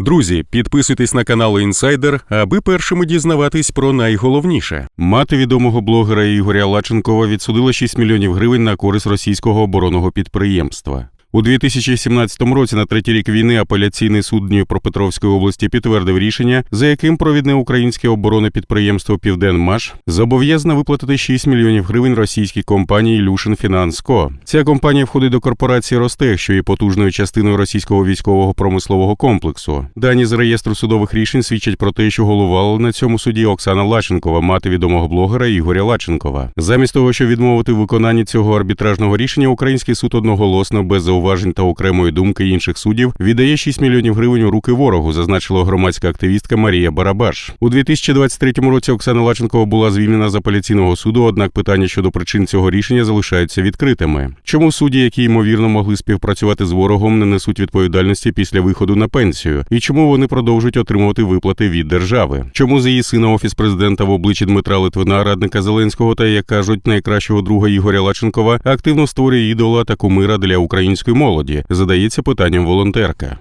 Друзі, підписуйтесь на канал Інсайдер, аби першими дізнаватись про найголовніше. Мати відомого блогера Ігоря Лаченкова відсудила 6 мільйонів гривень на користь російського оборонного підприємства. У 2017 році на третій рік війни апеляційний суд Дніпропетровської області підтвердив рішення, за яким провідне українське оборонне підприємство Південмаш зобов'язане виплатити 6 мільйонів гривень російській компанії Люшин Фінанско. Ця компанія входить до корпорації Ростех, що є потужною частиною російського військового промислового комплексу. Дані з реєстру судових рішень свідчать про те, що головувала на цьому суді Оксана Лаченкова, мати відомого блогера Ігоря Лаченкова. Замість того, щоб відмовити в виконанні цього арбітражного рішення, український суд одноголосно без зауважень та окремої думки інших суддів віддає 6 мільйонів гривень у руки ворогу, зазначила громадська активістка Марія Барабаш. У 2023 році Оксана Лаченкова була звільнена з апеляційного суду. Однак питання щодо причин цього рішення залишаються відкритими. Чому судді, які ймовірно могли співпрацювати з ворогом, не несуть відповідальності після виходу на пенсію, і чому вони продовжують отримувати виплати від держави? Чому з її сина офіс президента в обличчі Дмитра Литвина, радника Зеленського та як кажуть найкращого друга Ігоря Лаченкова, активно створює ідола та кумира для української молоді? Задається питанням волонтерка.